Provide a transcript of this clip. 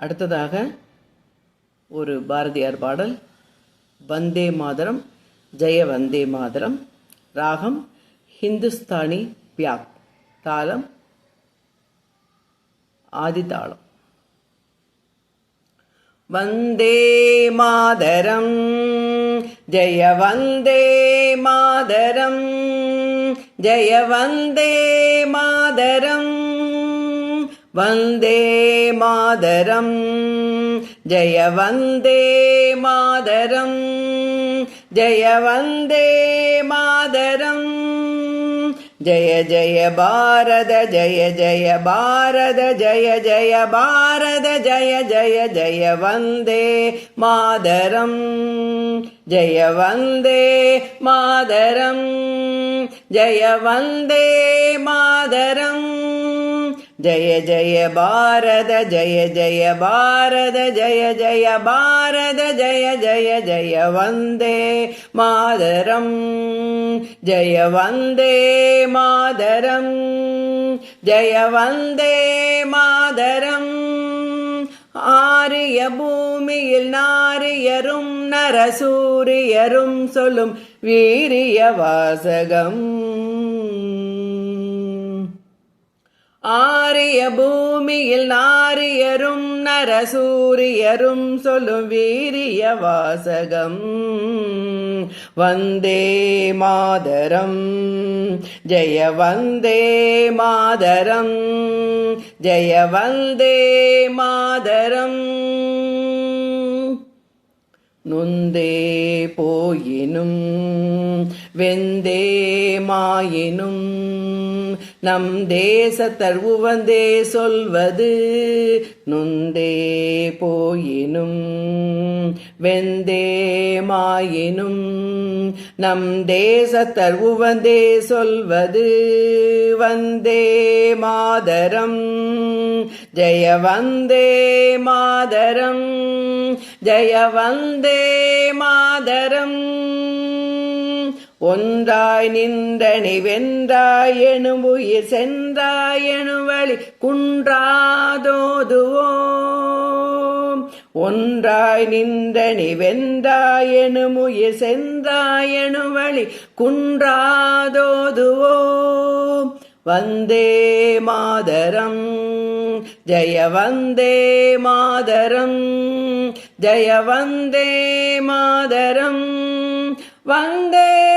அடுத்ததாக ஒரு பாரதியார் பாடல் வந்தே மாதரம் ஜெய வந்தே மாதரம் ராகம் ஹிந்துஸ்தானி பியாக் தாளம் ஆதிதாளம் வந்தே மாதரம் ஜெய வந்தே மாதரம் ஜெய வந்தே மாதரம் வந்தே மாதரம். ஜய வந்தே மாதரம். ஜய வந்தே மாதரம். ஜய ஜய பாரத ஜய ஜய பாரத ஜய ஜய பாரத ஜய ஜய ஜய வந்தே மாதரம். ஜய வந்தே மாதரம். ஜய வந்தே மாதரம். ஜய ஜய பாரத ஜய ஜய பாரத ஜய ஜய பாரத ஜய ஜய ஜய வந்தே மாதரம். ஜய வந்தே மாதரம். ஜய வந்தே மாதரம். ஆரிய பூமியில் நாரியரும் நரசூரியரும் சொல்லும் வீரிய வாசகம். ஆரிய பூமியில் நாரியரும் நரசூரியரும் சொல்லும் வீரிய வாசகம். வந்தே மாதரம். ஜெய வந்தே மாதரம். ஜெய வந்தே மாதரம். நொந்தே போயினும் வெந்தே மாயினும். நம் தேசத்தர் உவந்தே சொல்வது நொந்தே போயினும் வெந்தே மாயினும். நம் தேசத்தர் உவந்தே சொல்வது வந்தே மாதரம். ஜய வந்தே மாதரம் ஜய வந்தே மாதரம். ஒன்றாய் நின்றனி வென்றாய் எனும் உயிர் சென்றாய் எனுவழி வழி குன்றாதோதுவோம். ஒன்றாய் நின்றனி வென்றாய் எனும் உயிர் சென்றாய் எனுவழி வழி குன்றாதோதுவோம். வந்தே மாதரம் ஜய வந்தே மாதரம் ஜய வந்தே மாதரம். வந்தே